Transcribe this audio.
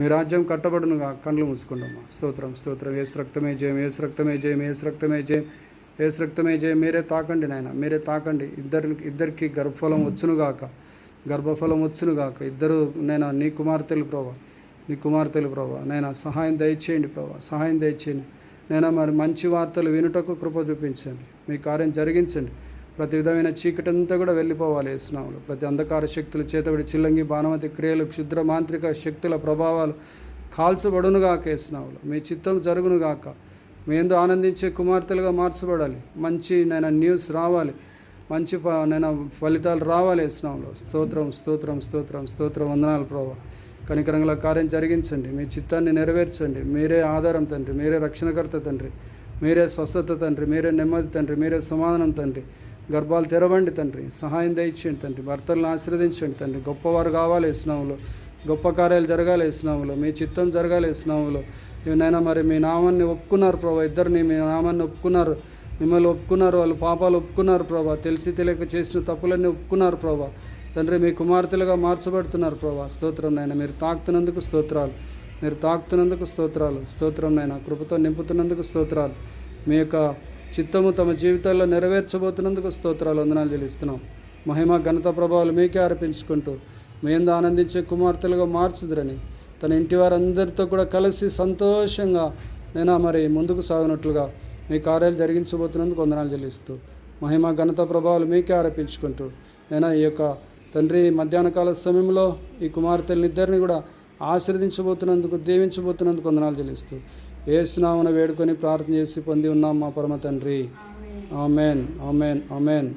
మీ రాజ్యం కట్టబడునుగా. కళ్ళు మూసుకుండమ్మా స్తోత్రం స్తోత్రం. ఏసు రక్తమే జయం ఏసు రక్తమే జయం ఏసు రక్తమే జయం ఏసు రక్తమే జయం. మీరే తాకండి నాయన మీరే తాకండి. ఇద్దరి ఇద్దరికి గర్భఫలం వచ్చునుగాక. గర్భఫలం వచ్చునుగాక. ఇద్దరు నేను నీ కుమార్తెలు ప్రభా నీ కుమార్తెలు ప్రభా నేను సహాయం దయచేయండి ప్రభా సహాయం దయచేయండి. నేను మరి మంచి వార్తలు వినుటకు కృప చూపించండి. మీ కార్యం జరిగించండి. ప్రతి విధమైన చీకటంతా కూడా వెళ్ళిపోవాలి వేసినాములు ప్రతి అంధకార శక్తులు చేతబడి చిల్లంగి బాణమతి క్రియలు క్షుద్ర మాంత్రిక శక్తుల ప్రభావాలు కాల్చబడునుగాక వేసినాములు మీ చిత్తం జరుగునుగాక. మీ ఎందు ఆనందించే కుమార్తెలుగా మార్చబడాలి. మంచి నేను న్యూస్ రావాలి. మంచి ప- నేను ఫలితాలు రావాలి వేసినాములు స్తోత్రం స్తోత్రం స్తోత్రం స్తోత్రం వందనాలు ప్రభావ కనికరంగల కార్యం జరిగించండి. మీ చిత్తాన్ని నెరవేర్చండి. మీరే ఆధారం తండ్రి. మీరే రక్షణకర్త తండ్రి. మీరే స్వస్థత తండ్రి. మీరే నెమ్మది తండ్రి. మీరే సమాధానం తండ్రి. గర్భాలు తెరవండి తండ్రి. సహాయం దయచేయండి తండ్రి. భర్తలను ఆశీర్వదించండి తండ్రి. గొప్పవారు కావాలి ఇస్నాములో గొప్ప కార్యాలు జరగాలి ఇస్నాములో మీ చిత్తం జరగాలి ఇస్నాములో ఏమైనా మరి మీ నామాన్ని ఒప్పుకున్నారు ప్రభా? ఇద్దరిని మీ నామాన్ని ఒప్పుకున్నారు. మిమ్మల్ని ఒప్పుకున్నారు. వాళ్ళు పాపాలు ఒప్పుకున్నారు ప్రభా. తెలిసి తెలియక చేసిన తప్పులన్నీ ఒప్పుకున్నారు ప్రభా. తండ్రి మీ కుమార్తెలుగా మార్చబడుతున్నారు ప్రభా. స్తోత్రం నాయన. మీరు తాకుతున్నందుకు స్తోత్రాలు. మీరు తాకుతున్నందుకు స్తోత్రాలు. స్తోత్రం నాయన. కృపతో నింపుతున్నందుకు స్తోత్రాలు. మీ యొక్క చిత్తము తమ జీవితాల్లో నెరవేర్చబోతున్నందుకు స్తోత్రాలు వందనాలు చెల్లిస్తున్నాం. మహిమ ఘనత ప్రభావాలు మీకే అర్పించుకుంటూ మేందు ఆనందించే కుమార్తెలుగా మార్చుదురని తన ఇంటి వారందరితో కూడా కలిసి సంతోషంగా నేను మరి ముందుకు సాగినట్లుగా మీ కార్యాలు జరిగించబోతున్నందుకు వందనాలు చెల్లిస్తూ మహిమ ఘనత ప్రభావాలు మీకే ఆరోపించుకుంటూ నేను ఈ యొక్క తండ్రి మధ్యాహ్న కాల సమయంలో ఈ కుమార్తెలనిద్దరిని కూడా ఆశీర్వదించబోతున్నందుకు దీవించబోతున్నందుకు వందనాలు చెల్లిస్తూ ఏసునామన వేడుకొని ప్రార్థన చేసి పొంది ఉన్నాం మా పరమ తండ్రి. ఆమెన్. ఆమెన్. ఆమెన్.